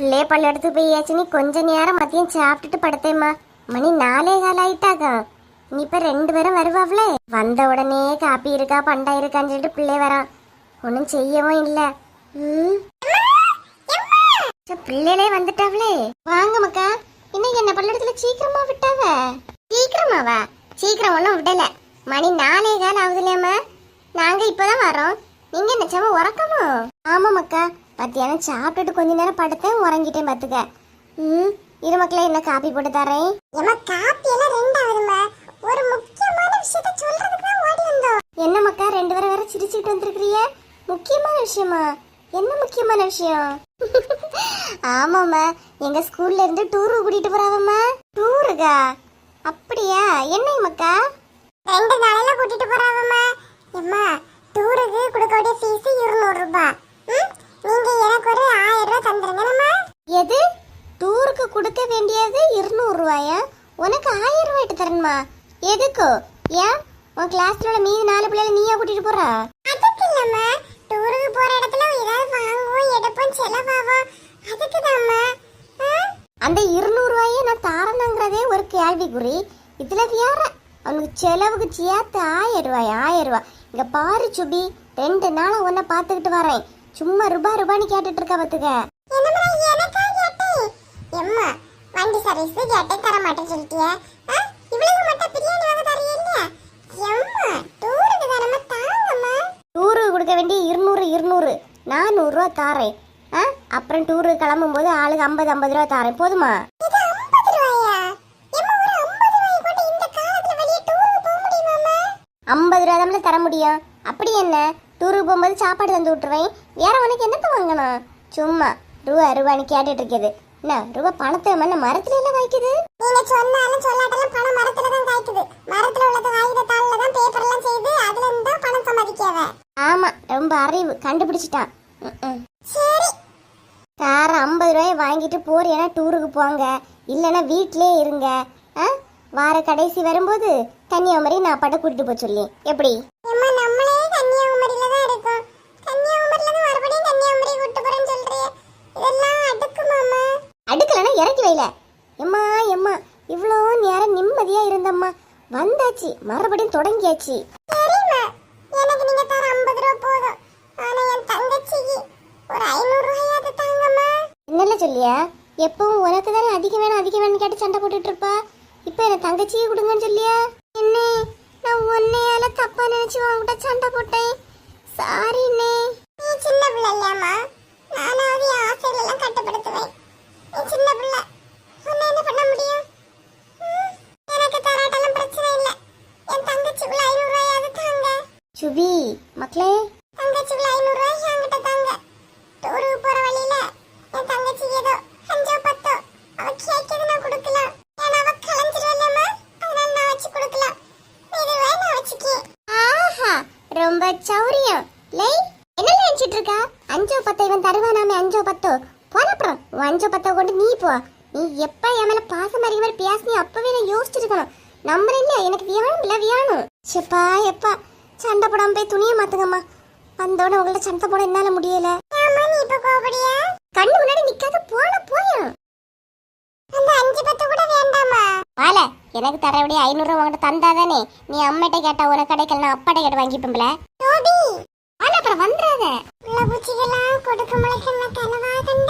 பிள்ளைய பல்லெடுத்து போயாச்சு நீ கொஞ்ச நேரம் மதியம் சாப்பிட்டுட்டு படுத்தேம்மா. மணி நாலே கால் ஆயிட்டாக்கா. நீ இப்ப ரெண்டு பேரும் வருவாவ்லே வந்த உடனே காப்பி இருக்கா பண்டா இருக்கான்னு சொல்லிட்டு பிள்ளை வரான் ஒன்றும் செய்யவும் இல்லை. ம்? பிள்ளைகளே வந்துட்டாவளே வாங்க மக்கா. இன்னைக்கு என்ன பல்லடத்துல சீக்கிரமா விட்டாவ? சீக்கிரமாவா? சீக்கிரம் ஒன்றும் விடல. மணி நாலே கால் ஆகுதுலையாம்மா நாங்க இப்பதான் வரோம். நீங்க நிச்சயமா உறக்கமோ? ஆமா மக்கா. மத்தியானம் சாப்பிட்டுட்டு கொஞ்ச நேரம் படுத்தேன் உறங்கிட்டேன் பாத்துக்க. ம் இரு மக்களே என்ன காப்பி போட்டு தரேன்? ஏமா காப்பி எல்லாம் ரெண்டாவதுமா ஒரு முக்கியமான விஷயத்த சொல்றதுக்கு தான் ஓடி வந்தோம். என்ன மக்கா ரெண்டு பேரும் வேற சிரிச்சுட்டு வந்திருக்கிறிய முக்கியமான விஷயமா? என்ன முக்கியமான விஷயம்? ஆமாம்மா எங்க ஸ்கூல்ல இருந்து டூரு கூட்டிட்டு போறாவம்மா. டூருக்கா? அப்படியா? என்ன மக்கா? ரெண்டு நாளையில கூட்டிட்டு போறாவம்மா. எம்மா டூருக்கு கொடுக்க வேண்டிய ஃபீஸ் இருநூறு ரூபாய் ம்? நீங்க எனக்கு ஒரு ஆயிரம் ரூபாய் தந்துருங்கம்மா எது டூருக்கு கொடுக்க வேண்டியது இருநூறு ரூபாயா? உனக்கு ஆயிரம் ரூபாய்ட்டு தரணுமா? எதுக்கோ? ஏன்? உன் கிளாஸ்ல உள்ள மீதி நாலு பிள்ளைல நீயா கூட்டிட்டு போறா? அதுக்கு இல்லம்மா. டூருக்கு போற இடத்துல ஏதாவது வாங்குவோம் எடுப்போம் செலவாகும் அதுக்கு தாம்மா அந்த இருநூறு ரூபாயே நான் தாரணுங்கிறதே ஒரு கேள்விக்குறி. இதுல வேற. அவனுக்கு செலவுக்கு சேர்த்து ஆயிரம் ரூபாய் ஆயிரம் ரூபாய். இங்க பாரு சுபி ரெண்டு நாளா உன்னை பார்த்துக்கிட்டு வரேன். சும்மா ரூபா ரூபான்னு கேட்டுட்டு இருக்கா பாத்துக்க என்னம்மா எனக்கா கேட்டேன் எம்மா வண்டி சர்வீஸ் கேட்டேன் தர மாட்டேன்னு சொல்லிட்டியா? இவளுக்கு மட்டும் பிரியாணி வாங்க தரீங்க எம்மா டூருக்கு தானம்மா தாங்கம்மா. டூருக்கு கொடுக்க வேண்டிய இருநூறு இருநூறு. நானூறு ரூபா தாரேன். ஆ? அப்புறம் டூருக்கு கிளம்பும் போது ஆளுக்கு ஐம்பது ஐம்பது ரூபா தாரேன். போதுமா? இது 50 ரூபாயா? எம்மா ஒரு 50 ரூபாய் கொண்டு இந்த காலத்துல வெளிய டூருக்கு போக முடியுமாம்மா? ஐம்பது ரூபா தான் தர முடியும். அப்படி என்ன? டூருக்கு போகும்போது சாப்பாடு தந்து விட்டுருவேன். வேற உனக்கு என்னத்த வாங்கணும்? சும்மா ரூபா ரூபான்னு கேட்டுட்டு இருக்குது. என்ன ரூபா பணத்தை மண்ண மரத்துல எல்லாம் வாய்க்குது நீங்க சொன்னாலும் சொல்லாட்டாலும் பணம் மரத்துல தான் காய்க்குது. மரத்துல உள்ளது காகித தாள்ல தான் பேப்பர் எல்லாம் செய்து அதுல இருந்து பணம் சம்பாதிக்காவ ஆமா ரொம்ப அறிவு கண்டுபிடிச்சிட்டான். சரி. தார ஐம்பது ரூபாயை வாங்கிட்டு போறியனா டூருக்கு போங்க. இல்லைன்னா வீட்டிலே இருங்க. வார கடைசி வரும்போது கன்னியாகுமரி நான் பட்ட கூட்டிட்டு போக சொல்லி எப்படி எம்மா நம்மளே கன்னியாகுமரியில தான் இருக்கோம் கன்னியாகுமரியில இருந்து மறுபடியும் கன்னியாகுமரி கூட்டு போறேன்னு சொல்றியே இதெல்லாம் அடுக்குமாமா அடுக்கலன்னா இறக்கி வைல எம்மா எம்மா இவ்வளோ நேரம் நிம்மதியா இருந்தம்மா. வந்தாச்சு மறுபடியும் தொடங்கியாச்சு. சரிம்மா எனக்கு நீங்க தர 50 ரூபாய் போதும். ஆனா என் தங்கச்சிக்கு ஒரு 500 ரூபாயாவது தாங்கம்மா. என்னல சொல்லியா? எப்பவும் உனக்கு தானே அதிகம் வேணும் அதிகம் வேணும் கேட்டு சண்டை போட்டுட்டு இருப்பா. இப்போ என்ன தங்கச்சியை கொடுங்கன்னு சொல்லியா? என்ன நான் உன்னையால தப்பா நினைச்சு உன்கிட்ட சண்டை போட்டேன். சாரிண்ணே நீ சின்ன பிள்ளை இல்லையாம்மா நானாவது என் ஆசைகள் எல்லாம் கட்டுப்படுத்துவேன் நீ சின்ன பிள்ளை உன்னை என்ன பண்ண முடியும் ம், எனக்கு தராட்டாலும் பிரச்சனை இல்லை என் தங்கச்சிக்குள்ள ஐநூறு ரூபாயாவது தாங்க சுபி மக்களே. தங்கச்சிக்குள்ள ஐநூறு ரூபாய் என்கிட்ட தாங்க. டூருக்கு போற வழியில என் தங்கச்சிக்கு ஏதோ அஞ்சோ பத்தோ அவ கேட்கறது நான் கொடுக்கலாம். ஏன்னா அவ கலைஞ்சிருவல்லம்மா அதனால நான் வச்சு கொடுக்கலாம். இதுவே நான் வச்சுக்கேன் ஆஹா ரொம்ப சௌரியம். லே என்ன நினைச்சிட்டு இருக்கா? அஞ்சோ பத்தோ இவன் தருவானாமே அஞ்சோ பத்தோ. போனப்புறம் உன் அஞ்சோ பத்தோ கொண்டு நீ போ. நீ எப்ப என் மேல பாசம் அறிய மாதிரி பேசி அப்பவே நான் யோசிச்சிருக்கணும். நம்புறேன் எனக்கு வேணும் இல்ல வேணும் செப்பா எப்பா. சண்டை போடாம போய் துணியை மாத்துங்கம்மா. வந்தோட உங்கள்ட்ட சண்டை போட என்னால முடியல. கண்ணு முன்னாடி நிக்காத போன போயும் அந்த அஞ்சு பத்து கூட வேண்டாமா வால எனக்கு தரபடி ஐநூறு ரூபா உங்கள்கிட்ட தந்தாதானே. நீ அம்மிட்ட கேட்டா உனக்கு கிடைக்கல நான் அப்பாட்ட கேட்டு வாங்கிப்பேன்ல. ஆனா அப்புறம் வந்துடாத உள்ள பூச்சிகள்லாம் கொடுக்க முளைக்கண்ண கனவா கண்டே?